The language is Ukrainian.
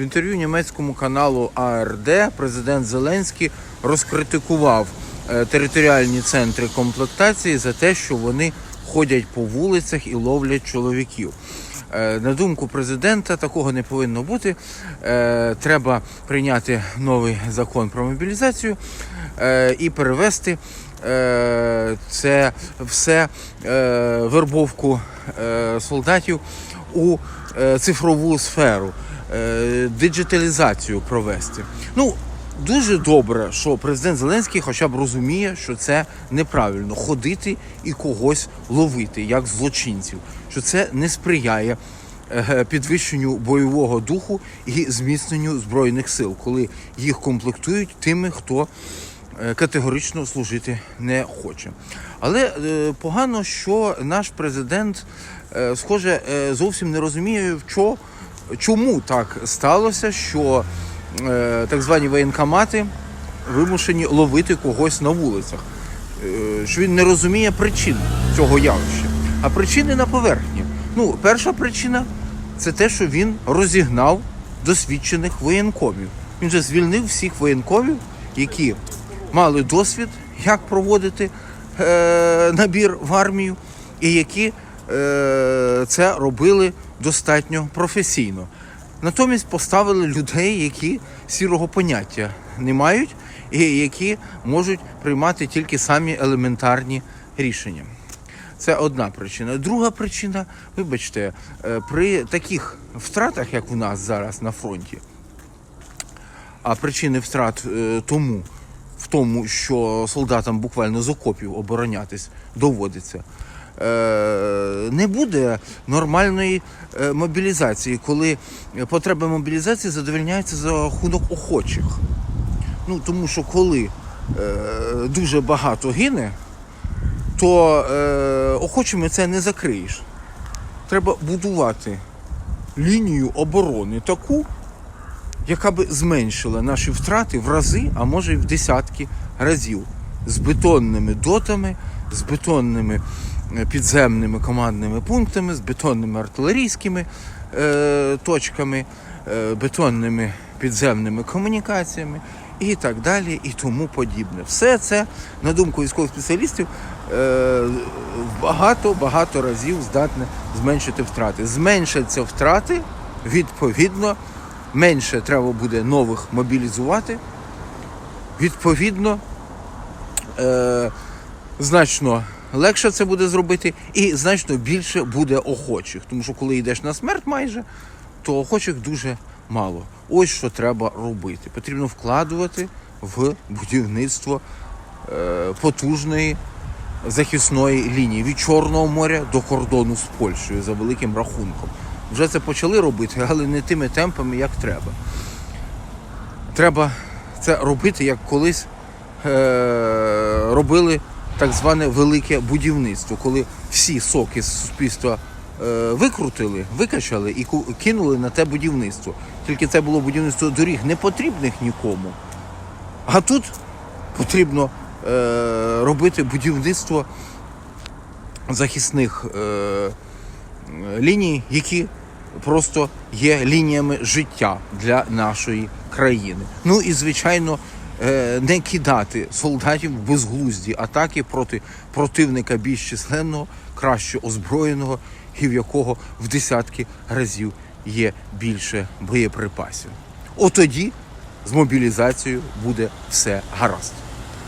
В інтерв'ю німецькому каналу АРД президент Зеленський розкритикував е, територіальні центри комплектації за те, що вони ходять по вулицях і ловлять чоловіків. Е, На думку президента, такого не повинно бути. Е, Треба прийняти новий закон про мобілізацію і перевести це все вербовку солдатів у цифрову сферу, диджиталізацію провести. Ну, дуже добре, що президент Зеленський хоча б розуміє, що це неправильно ходити і когось ловити, як злочинців, що це не сприяє е, підвищенню бойового духу і зміцненню збройних сил, коли їх комплектують тими, хто е, категорично служити не хоче. Але е, погано, що наш президент, е, схоже, е, зовсім не розуміє, в чо, чому так сталося, що е, так звані воєнкомати вимушені ловити когось на вулицях. Е, що він не розуміє причин цього явища. А причини на поверхні. Ну, перша причина це те, що він розігнав досвідчених воєнкомів. Він же звільнив всіх воєнкомів, які мали досвід, як проводити е, набір в армію, і які е, це робили достатньо професійно. Натомість поставили людей, які сірого поняття не мають, і які можуть приймати тільки самі елементарні рішення. Це одна причина. Друга причина, вибачте, е, при таких втратах, як у нас зараз на фронті, а причини втрат е, тому, в тому, що солдатам буквально з окопів оборонятись доводиться. Е, Не буде нормальної е, мобілізації, коли потреби мобілізації задовольняються за рахунок охочих. Ну тому що коли е, дуже багато гине, то охочими це не закриєш. Треба будувати лінію оборони таку, яка би зменшила наші втрати в рази, а може й в десятки разів. З бетонними дотами, з бетонними підземними командними пунктами, з бетонними артилерійськими е, точками, е, бетонними підземними комунікаціями і так далі, і тому подібне. Все це, на думку військових спеціалістів, е, багато-багато разів здатне зменшити втрати. Зменшаться втрати, відповідно, менше треба буде нових мобілізувати. Відповідно, е, значно легше це буде зробити, і значно більше буде охочих. Тому що коли йдеш на смерть майже, то охочих дуже мало. Ось що треба робити. Потрібно вкладувати в будівництво е, потужної захисної лінії від Чорного моря до кордону з Польщею за великим рахунком. Вже це почали робити, але не тими темпами, як треба. Треба це робити, як колись е- робили так зване велике будівництво, коли всі соки з суспільства е- викрутили, викачали і кинули на те будівництво. Тільки це було будівництво доріг не потрібних нікому. А тут потрібно е- робити будівництво захисних е- ліній, які просто є лініями життя для нашої країни. Ну і звичайно. Е, Не кидати солдатів безглузді атаки проти противника більш численного, краще озброєного і в якого в десятки разів є більше боєприпасів. Отоді з мобілізацією буде все гаразд.